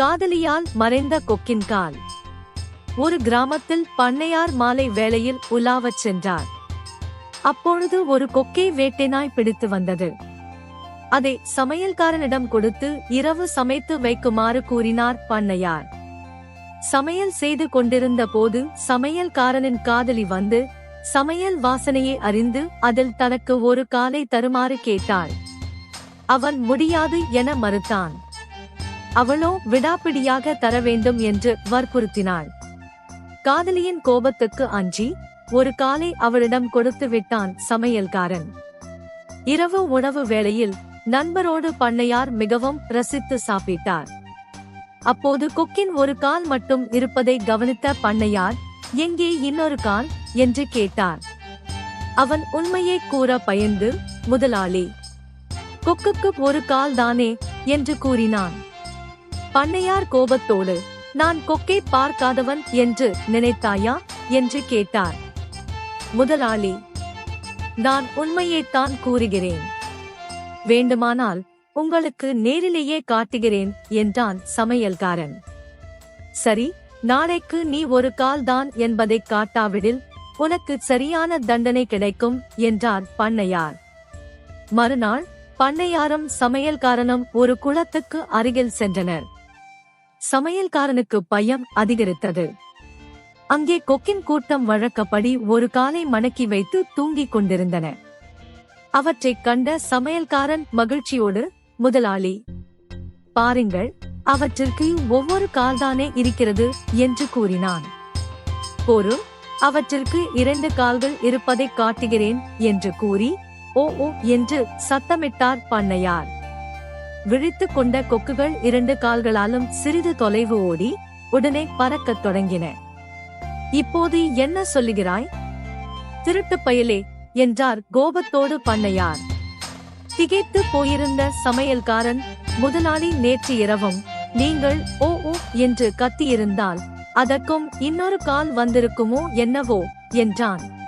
காதலியால் மறைந்த கொக்கின் கால். ஒரு கிராமத்தில் பண்ணையார் மாலை வேளையில் உலாவச் சென்றார். அப்பொழுது ஒரு கொக்கை வேட்டைனாய் பிடித்து வந்தது. அதை சமையல்காரனிடம் கொடுத்து இரவு சமைத்து வைக்குமாறு கூறினார் பண்ணையார். சமையல் செய்து கொண்டிருந்த போது சமையல்காரனின் காதலி வந்து சமையல் வாசனையை அறிந்து அதில் தனக்கு ஒரு காலை தருமாறு கேட்டாள். அவன் முடியாது என மறுத்தான். அவளோ விடாப்பிடியாக தர வேண்டும் என்று வற்புறுத்தினாள். காதலியின் கோபத்துக்கு அஞ்சி ஒரு காலை அவளிடம் கொடுத்து விட்டான் சமையல்காரன். இரவு உணவு வேளையில் நண்பரோடு பண்ணையார் மிகவும் ரசித்து சாப்பிட்டார். அப்போது கொக்கின் ஒரு கால் மட்டும் இருப்பதை கவனித்த பண்ணையார் எங்கே இன்னொரு கால்? என்று கேட்டார். அவன் உண்மையை கூற பயந்து முதலாளி கொக்குக்கு ஒரு கால் தானே என்று கூறினான். பண்ணையார் கோபத்தோடு நான் கொக்கை பார்க்காதவன் என்று நினைத்தாயா? என்று கேட்டார். முதலாளி நான் உண்மையைத்தான் கூறுகிறேன். வேண்டுமானால் உங்களுக்கு நேரிலேயே காட்டுகிறேன் என்றான் சமையல்காரன். சரி நாளைக்கு நீ ஒரு கால் தான் என்பதை காட்டாவிடில் உனக்கு சரியான தண்டனை கிடைக்கும் என்றார் பண்ணையார். மறுநாள் பண்ணையாரும் சமையல்காரனும் ஒரு குளத்துக்கு அருகில் சென்றனர். சமையல்காரனுக்கு பயம் அதிகரித்தது. அங்கே கொக்கின் கூட்டம் வழக்கப்படி ஒரு காலை மணக்கி வைத்து தூங்கிக் கொண்டிருந்தன. அவற்றைக் கண்ட சமையல்காரன் மகிழ்ச்சியோடு முதலாளி பாருங்கள் அவற்றிற்கு ஒவ்வொரு கால்தானே இருக்கிறது என்று கூறினான். பொருள் அவற்றிற்கு இரண்டு கால்கள் இருப்பதை காட்டுகிறேன் என்று கூறி ஓ ஓ என்று சத்தமிட்டார் பண்ணையார். விழித்துக் கொண்ட கொக்குகள் இரண்டு கால்களாலும் சிறிது தொலைவு ஓடி உடனே பறக்கத் தொடங்கின. இப்போது என்ன சொல்லுகிறாய்? திருட்டு பயலே என்றார் கோபத்தோடு பண்ணையார். திகைத்து போயிருந்த சமையல்காரன் முதலாளி நேற்று இரவும் நீங்கள் ஓ ஓ என்று கத்தியிருந்தால் அதற்கும் இன்னொரு கால் வந்திருக்குமோ என்னவோ? என்றான்.